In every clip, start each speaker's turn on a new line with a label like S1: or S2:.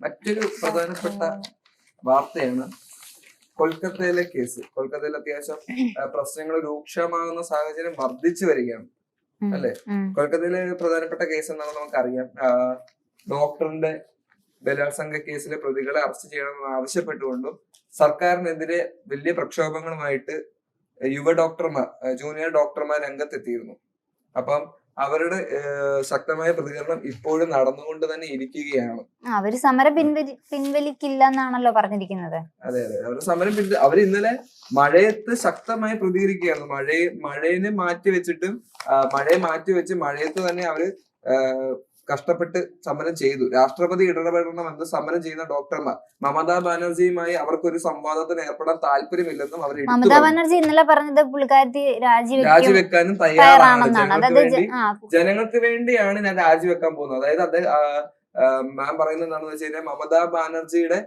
S1: മറ്റൊരു പ്രധാനപ്പെട്ട വാർത്തയാണ് കൊൽക്കത്തയിലെ കേസ്. കൊൽക്കത്തയിൽ അത്യാവശ്യം പ്രശ്നങ്ങൾ രൂക്ഷമാകുന്ന സാഹചര്യം വർദ്ധിച്ചു വരികയാണ്. അല്ലെ? കൊൽക്കത്തയിലെ പ്രധാനപ്പെട്ട കേസ് എന്താണെന്ന് നമുക്കറിയാം. ഡോക്ടറിന്റെ ബലാത്സംഗ കേസിലെ പ്രതികളെ അറസ്റ്റ് ചെയ്യണമെന്ന് ആവശ്യപ്പെട്ടുകൊണ്ടും സർക്കാരിനെതിരെ വലിയ പ്രക്ഷോഭങ്ങളുമായിട്ട് യുവ ഡോക്ടർമാർ ജൂനിയർ ഡോക്ടർമാർ രംഗത്തെത്തിയിരുന്നു. അപ്പം അവരുടെ ശക്തമായ പ്രതികരണം ഇപ്പോഴും നടന്നുകൊണ്ട് തന്നെ ഇരിക്കുകയാണ്.
S2: അവർ സമരം പിൻവലി പിൻവലിക്കില്ല എന്നാണല്ലോ പറഞ്ഞിരിക്കുന്നത്.
S1: അതെ അതെ. അവരുടെ സമരം പിൻ അവർ ഇന്നലെ മഴയത്ത് ശക്തമായി പ്രതികരിക്കുകയാണ് മഴയെ മഴയെ മാറ്റി വെച്ചിട്ടും മഴയെ മാറ്റി വെച്ച് മഴയത്ത് തന്നെ അവർ കഷ്ടപ്പെട്ട് സമരം ചെയ്തു. രാഷ്ട്രപതി ഇടപെടണമെന്ന് സമരം ചെയ്യുന്ന ഡോക്ടർമാർ. മമതാ ബാനർജിയുമായി അവർക്കൊരു സംവാദത്തിന് ഏർപ്പെടാൻ താല്പര്യമില്ലെന്നും അവർ
S2: മമതാ ബാനർജി ഇന്നലെ പറഞ്ഞത് പുള്ളിക്കാരത്തി രാജിവെക്കും
S1: രാജിവെക്കാനും തയ്യാറാണ്.
S2: തയ്യാറാണെന്നാണ്
S1: ജനങ്ങൾക്ക് വേണ്ടിയാണ് ഞാൻ രാജിവെക്കാൻ പോകുന്നത്. അതായത് അത് മാം പറയുന്നത് എന്താണെന്ന് വെച്ച് കഴിഞ്ഞാൽ മമതാ ബാനർജിയുടെ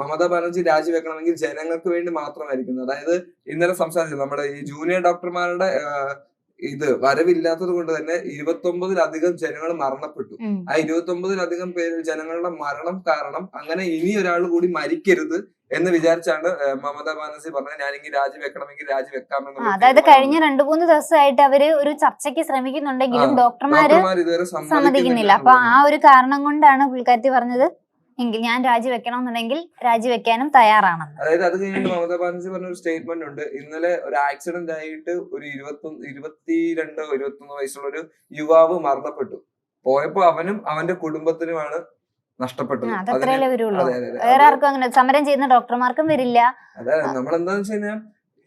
S1: മമതാ ബാനർജി രാജിവെക്കണമെങ്കിൽ ജനങ്ങൾക്ക് വേണ്ടി മാത്രമായിരിക്കുന്നു. അതായത് ഇന്നലെ സംസാരിച്ചത് നമ്മുടെ ഈ ജൂനിയർ ഡോക്ടർമാരുടെ ഇത് വരവില്ലാത്തത് കൊണ്ട് തന്നെ ഇരുപത്തി ഒമ്പതിലധികം ജനങ്ങൾ മരണപ്പെട്ടു. ആ ഇരുപത്തി ഒമ്പതിലധികം പേര് ജനങ്ങളുടെ മരണം കാരണം അങ്ങനെ ഇനി ഒരാൾ കൂടി മരിക്കരുത് എന്ന് വിചാരിച്ചാണ് മമതാ ബാനർജി പറഞ്ഞത്. ഞാനെങ്കിൽ രാജിവെക്കണമെങ്കിൽ രാജിവെക്കാമെന്ന്
S2: അതായത് കഴിഞ്ഞ രണ്ടു മൂന്ന് ദിവസമായിട്ട് അവർ ഒരു ചർച്ചയ്ക്ക് ശ്രമിക്കുന്നുണ്ടെങ്കിലും ഡോക്ടർമാര് സമ്മതിക്കുന്നില്ല. അപ്പൊ ആ ഒരു കാരണം കൊണ്ടാണ് പുള്ളിക്കാരത്തി പറഞ്ഞത്. എങ്കിൽ ഞാൻ രാജിവെക്കണം എന്നുണ്ടെങ്കിൽ രാജിവെക്കാനും തയ്യാറാണെന്ന്.
S1: അതായത് അത് കഴിഞ്ഞിട്ട് മമതാ ബാനർജി പറഞ്ഞ ഒരു സ്റ്റേറ്റ്മെന്റ് ഉണ്ട്. ഇന്നലെ ഒരു ആക്സിഡന്റ് ആയിട്ട് ഒരു ഇരുപത്തി ഇരുപത്തിരണ്ടോ ഇരുപത്തൊന്നോ വയസ്സുള്ള ഒരു യുവാവ് മരണപ്പെട്ടു. പോയപ്പോ അവനും അവന്റെ കുടുംബത്തിനുമാണ് നഷ്ടപ്പെട്ടത്.
S2: വരുള്ളൂ വേറെ ആർക്കും അങ്ങനെ സമരം ചെയ്യുന്ന ഡോക്ടർമാർക്കും വരില്ല.
S1: അതെ നമ്മളെന്താന്ന് വെച്ച് കഴിഞ്ഞാൽ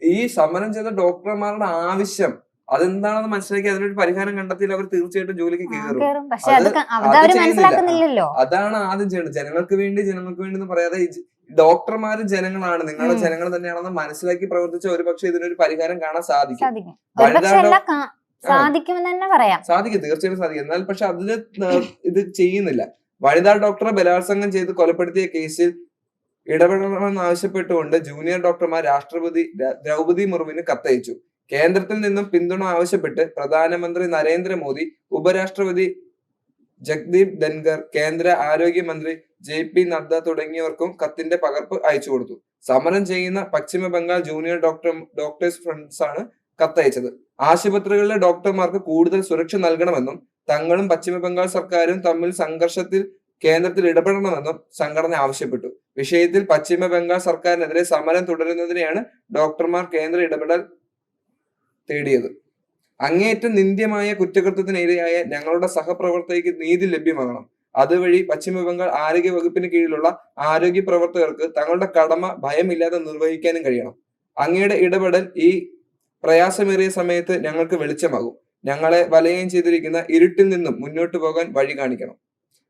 S1: ഈ സമരം ചെയ്ത ഡോക്ടർമാരുടെ ആവശ്യം അതെന്താണെന്ന് മനസ്സിലാക്കി അതിനൊരു പരിഹാരം കണ്ടെത്തിയാൽ അവർ തീർച്ചയായിട്ടും ജോലിക്ക് കയറും അതാണ് ആദ്യം ചെയ്യേണ്ടത്. ജനങ്ങൾക്ക് വേണ്ടി ജനങ്ങൾക്ക് വേണ്ടി എന്ന് പറയാതെ ഡോക്ടർമാർ ഡോക്ടർമാരും ജനങ്ങളാണ്. നിങ്ങളുടെ ജനങ്ങൾ തന്നെയാണെന്ന് മനസ്സിലാക്കി പ്രവർത്തിച്ച ഒരു പക്ഷെ ഇതിനൊരു പരിഹാരം കാണാൻ സാധിക്കും.
S2: സാധിക്കുമെന്ന് തന്നെ പറയാം.
S1: സാധിക്കും. തീർച്ചയായിട്ടും സാധിക്കും. എന്നാൽ പക്ഷെ അതിന് ഇത് ചെയ്യുന്നില്ല. വനിതാ ഡോക്ടറെ ബലാത്സംഗം ചെയ്ത് കൊലപ്പെടുത്തിയ കേസിൽ ഇടപെടണമെന്ന് ആവശ്യപ്പെട്ടുകൊണ്ട് ജൂനിയർ ഡോക്ടർമാർ രാഷ്ട്രപതി ദ്രൗപതി ദ്രൗപദി മുർമുവിന് കത്തയച്ചു. കേന്ദ്രത്തിൽ നിന്നും പിന്തുണ ആവശ്യപ്പെട്ട് പ്രധാനമന്ത്രി നരേന്ദ്രമോദി ഉപരാഷ്ട്രപതി ജഗ്ദീപ് ധൻഖർ കേന്ദ്ര ആരോഗ്യമന്ത്രി ജെ പി നദ്ദ തുടങ്ങിയവർക്കും കത്തിന്റെ പകർപ്പ് അയച്ചു കൊടുത്തു. സമരം ചെയ്യുന്ന പശ്ചിമ Bengal junior doctor doctors fronts ആണ് കത്തയച്ചത്. ആശുപത്രികളിലെ ഡോക്ടർമാർക്ക് കൂടുതൽ സുരക്ഷ നൽകണമെന്നും തങ്ങളും പശ്ചിമ ബംഗാൾ സർക്കാരും തമ്മിൽ സംഘർഷത്തിൽ കേന്ദ്രത്തിൽ ഇടപെടണമെന്നും സംഘടന ആവശ്യപ്പെട്ടു. വിഷയത്തിൽ പശ്ചിമ ബംഗാൾ സർക്കാരിനെതിരെ സമരം തുടരുന്നതിനെയാണ് ഡോക്ടർമാർ കേന്ദ്ര ഇടപെടൽ തേടിയത്. അങ്ങേയറ്റം നിന്ദ്യമായ കുറ്റകൃത്യത്തിനിരയായ ഞങ്ങളുടെ സഹപ്രവർത്തകയ്ക്ക് നീതി ലഭ്യമാകണം. അതുവഴി പശ്ചിമ ബംഗാൾ ആരോഗ്യ വകുപ്പിന് കീഴിലുള്ള ആരോഗ്യ പ്രവർത്തകർക്ക് തങ്ങളുടെ കടമ ഭയമില്ലാതെ നിർവഹിക്കാനും കഴിയണം. അങ്ങയുടെ ഇടപെടൽ ഈ പ്രയാസമേറിയ സമയത്ത് ഞങ്ങൾക്ക് വെളിച്ചമാകും. ഞങ്ങളെ വലയം ചെയ്തിരിക്കുന്ന ഇരുട്ടിൽ നിന്നും മുന്നോട്ട് പോകാൻ വഴി കാണിക്കണം.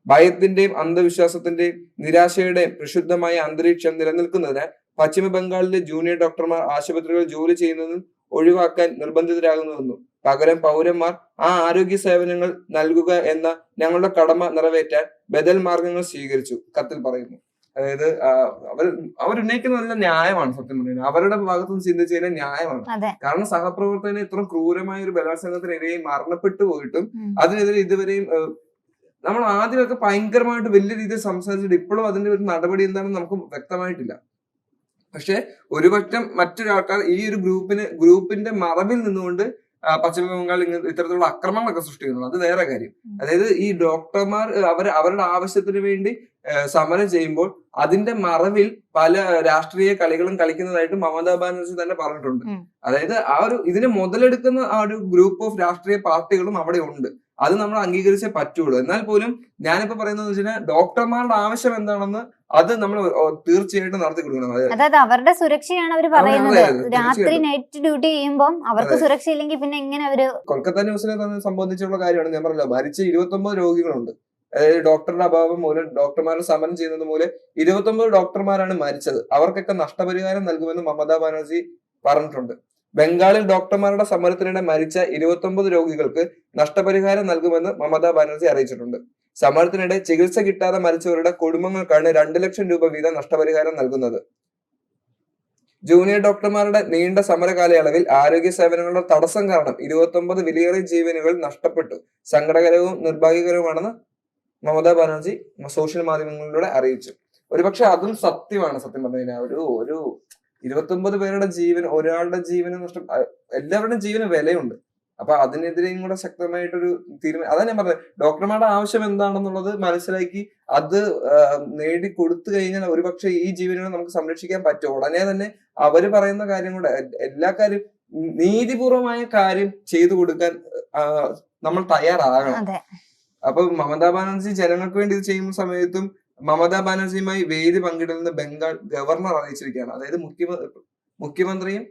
S1: ഭയത്തിന്റെയും അന്ധവിശ്വാസത്തിന്റെയും നിരാശയുടെയും പ്രക്ഷുബ്ധമായ അന്തരീക്ഷം നിലനിൽക്കുന്നതിന് പശ്ചിമ ബംഗാളിലെ ജൂനിയർ ഡോക്ടർമാർ ആശുപത്രികളിൽ ജോലി ചെയ്യുന്നതും ഒഴിവാക്കാൻ നിർബന്ധിതരാകുന്നുവെന്നും പകരം പൗരന്മാർ ആ ആരോഗ്യ സേവനങ്ങൾ നൽകുക എന്ന ഞങ്ങളുടെ കടമ നിറവേറ്റാൻ ബദൽ മാർഗങ്ങൾ സ്വീകരിച്ചു കത്തിൽ പറയുന്നു. അതായത് അവർ അവരുന്നയിക്കുന്നതല്ല നല്ല ന്യായമാണ് സത്യം പറയുന്നത് അവരുടെ ഭാഗത്ത് നിന്ന് ചിന്തിച്ചു കഴിഞ്ഞാൽ ന്യായമാണ്. കാരണം സഹപ്രവർത്തകന് ഇത്ര ക്രൂരമായ ഒരു ബലാത്സംഗത്തിനിരയെ മരണപ്പെട്ടു പോയിട്ടും. അതിനെതിരെ ഇതുവരെയും നമ്മൾ ആദ്യമൊക്കെ ഭയങ്കരമായിട്ട് വലിയ രീതിയിൽ സംസാരിച്ചിട്ട് ഇപ്പോഴും അതിന്റെ ഒരു നടപടി എന്താണെന്ന് നമുക്ക് വ്യക്തമായിട്ടില്ല. പക്ഷെ ഒരുപക്ഷം മറ്റൊരാൾക്കാർ ഈ ഒരു ഗ്രൂപ്പിന് ഗ്രൂപ്പിന്റെ മറവിൽ നിന്നുകൊണ്ട് പശ്ചിമ ബംഗാൾ ഇത്തരത്തിലുള്ള അക്രമങ്ങളൊക്കെ സൃഷ്ടിക്കുന്നു അത് വേറെ കാര്യം. അതായത് ഈ ഡോക്ടർമാർ അവർ അവരുടെ ആവശ്യത്തിന് വേണ്ടി സമരം ചെയ്യുമ്പോൾ അതിന്റെ മറവിൽ പല രാഷ്ട്രീയ കളികളും കളിക്കുന്നതായിട്ട് മമതാ ബാനർജി തന്നെ പറഞ്ഞിട്ടുണ്ട്. അതായത് ആ ഒരു ഇതിനെ മുതലെടുക്കുന്ന ആ ഒരു ഗ്രൂപ്പ് ഓഫ് രാഷ്ട്രീയ പാർട്ടികളും അവിടെ ഉണ്ട്. അത് നമ്മൾ അംഗീകരിച്ചേ പറ്റുള്ളൂ. എന്നാൽ പോലും ഞാനിപ്പോ പറയുന്നത് വെച്ചാൽ ഡോക്ടർമാരുടെ ആവശ്യം എന്താണെന്ന് അത് നമ്മൾ തീർച്ചയായിട്ടും നടത്തി കൊടുക്കണം. അതായത്
S2: അവരുടെ സുരക്ഷയാണ് അവർ പറയുന്നത്. രാത്രി നൈറ്റ് ഡ്യൂട്ടി ചെയ്യുമ്പോൾ അവർക്ക്
S1: സുരക്ഷയില്ലെങ്കിൽ
S2: സുരക്ഷ ഇല്ലെങ്കിൽ പിന്നെ എങ്ങനെ അവർ
S1: കൊൽക്കത്ത ന്യൂസിനെ തന്നെ സംബന്ധിച്ചുള്ള കാര്യമാണ് ഞാൻ പറഞ്ഞല്ലോ മരിച്ച ഇരുപത്തൊമ്പത് രോഗികളുണ്ട്. അതായത് ഡോക്ടറുടെ അഭാവം മൂലം ഡോക്ടർമാരെ സമരം ചെയ്യുന്നത് മൂലം ഇരുപത്തൊമ്പത് ഡോക്ടർമാരാണ് മരിച്ചത്. അവർക്കൊക്കെ നഷ്ടപരിഹാരം നൽകുമെന്ന് മമതാ ബാനർജി പറഞ്ഞിട്ടുണ്ട്. ബംഗാളിൽ ഡോക്ടർമാരുടെ സമരത്തിനിടെ മരിച്ച ഇരുപത്തൊമ്പത് രോഗികൾക്ക് നഷ്ടപരിഹാരം നൽകുമെന്ന് മമതാ ബാനർജി അറിയിച്ചിട്ടുണ്ട്. സമരത്തിനിടെ ചികിത്സ കിട്ടാതെ മരിച്ചവരുടെ കുടുംബങ്ങൾക്കാണ് രണ്ട് ലക്ഷം രൂപ വീതം നഷ്ടപരിഹാരം നൽകുന്നത്. ജൂനിയർ ഡോക്ടർമാരുടെ നീണ്ട സമര കാലയളവിൽ ആരോഗ്യ സേവനങ്ങളുടെ തടസ്സം കാരണം ഇരുപത്തൊമ്പത് വിലയേറിയ ജീവനുകൾ നഷ്ടപ്പെട്ടു. സങ്കടകരവും നിർഭാഗ്യകരവുമാണെന്ന് മമതാ ബാനർജി സോഷ്യൽ മാധ്യമങ്ങളിലൂടെ അറിയിച്ചു. ഒരുപക്ഷെ അതും സത്യമാണ് സത്യം പറഞ്ഞു കഴിഞ്ഞാൽ. ഒരു ഒരു ഇരുപത്തി ഒമ്പത് പേരുടെ ജീവൻ ഒരാളുടെ ജീവന് നഷ്ടം എല്ലാവരുടെയും ജീവന് വിലയുണ്ട്. അപ്പൊ അതിനെതിരെയും കൂടെ ശക്തമായിട്ടൊരു തീരുമാനം അതാ ഞാൻ പറഞ്ഞത് ഡോക്ടർമാരുടെ ആവശ്യം എന്താണെന്നുള്ളത് മനസ്സിലാക്കി അത് നേടി കൊടുത്തു കഴിഞ്ഞാൽ ഒരുപക്ഷെ ഈ ജീവനുകളെ നമുക്ക് സംരക്ഷിക്കാൻ പറ്റും. ഉടനെ തന്നെ അവർ പറയുന്ന കാര്യം കൂടെ എല്ലാ കാര്യം നീതിപൂർവമായ കാര്യം ചെയ്തു കൊടുക്കാൻ നമ്മൾ തയ്യാറാകണം. അപ്പൊ മമതാ ബാനർജി ജനങ്ങൾക്ക് വേണ്ടി ഇത് ചെയ്യുന്ന സമയത്തും മമതാ ബാനർജിയുമായി വേദി പങ്കിടുന്ന ബംഗാൾ ഗവർണർ അറിയിച്ചിരിക്കുകയാണ്. അതായത് മുഖ്യമ മുഖ്യമന്ത്രിയും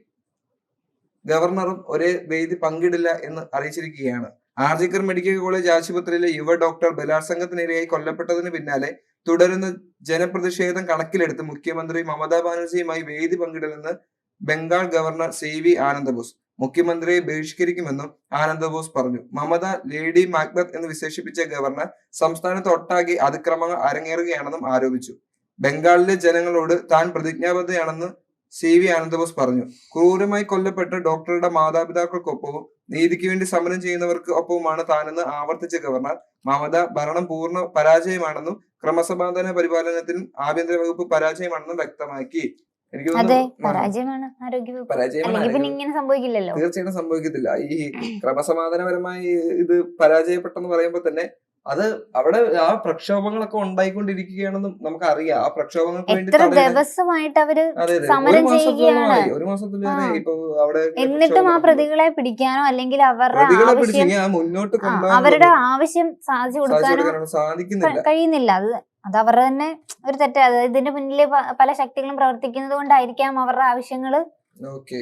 S1: ഗവർണറും ഒരേ വേദി പങ്കിടില്ല എന്ന് അറിയിച്ചിരിക്കുകയാണ്. ആർജിക്കർ മെഡിക്കൽ കോളേജ് ആശുപത്രിയിലെ യുവ ഡോക്ടർ ബലാത്സംഗത്തിനിരയായി കൊല്ലപ്പെട്ടതിന് പിന്നാലെ തുടരുന്ന ജനപ്രതിഷേധം കണക്കിലെടുത്ത് മുഖ്യമന്ത്രി മമതാ ബാനർജിയുമായി വേദി പങ്കിടില്ലെന്ന് Bengal governor C V Ananda Bose മുഖ്യമന്ത്രിയെ ബഹിഷ്കരിക്കുമെന്നും ആനന്ദബോസ് പറഞ്ഞു. മമത ലേഡി മാക്ബത്ത് എന്ന് വിശേഷിപ്പിച്ച ഗവർണർ സംസ്ഥാനത്ത് ഒട്ടാകെ അതിക്രമങ്ങൾ അരങ്ങേറുകയാണെന്നും ആരോപിച്ചു. ബംഗാളിലെ ജനങ്ങളോട് താൻ പ്രതിജ്ഞാബദ്ധയാണെന്ന് സി വി ആനന്ദബോസ് പറഞ്ഞു. ക്രൂരമായി കൊല്ലപ്പെട്ട ഡോക്ടറുടെ മാതാപിതാക്കൾക്കൊപ്പവും നീതിക്ക് വേണ്ടി സമരം ചെയ്യുന്നവർക്ക് ഒപ്പവുമാണ് താനെന്ന് ആവർത്തിച്ച ഗവർണർ. മമത ഭരണം പൂർണ പരാജയമാണെന്നും ക്രമസമാധാന പരിപാലനത്തിനും ആഭ്യന്തര വകുപ്പ് പരാജയമാണെന്നും വ്യക്തമാക്കി. എനിക്ക് തോന്നുന്നു
S2: പരാജയമാണ് ഇങ്ങനെ സംഭവിക്കില്ലല്ലോ.
S1: തീർച്ചയായിട്ടും സംഭവിക്കത്തില്ല. ഈ ക്രമസമാധാനപരമായി ഇത് പരാജയപ്പെട്ടെന്ന് പറയുമ്പോൾ തന്നെ അത് അവിടെ ആ പ്രക്ഷോഭങ്ങളൊക്കെ ഉണ്ടായിക്കൊണ്ടിരിക്കുകയാണെന്നും നമുക്കറിയാം. ആ പ്രക്ഷോഭങ്ങൾക്ക് വേണ്ടി
S2: എത്ര
S1: തടയിടാൻ-
S2: ദിവസമായിട്ട്
S1: അവർ
S2: സമരം ചെയ്യുകയാണ്.
S1: ഒരു മാസത്തിലേറെ. ഇപ്പൊ അവിടെ
S2: എന്നിട്ടും ആ പ്രതികളെ പിടിക്കാനോ അല്ലെങ്കിൽ അവരുടെ
S1: മുന്നോട്ട്
S2: അവരുടെ ആവശ്യം സാധിച്ചു കൊടുക്കാനോ
S1: സാധിക്കുന്നില്ല.
S2: കഴിയുന്നില്ല. അത് അത് അവരുടെ തന്നെ ഒരു തെറ്റ്. അതായത് ഇതിന്റെ മുന്നിൽ പല ശക്തികളും പ്രവർത്തിക്കുന്നത് കൊണ്ടായിരിക്കാം അവരുടെ ആവശ്യങ്ങൾ.
S1: ഓക്കെ.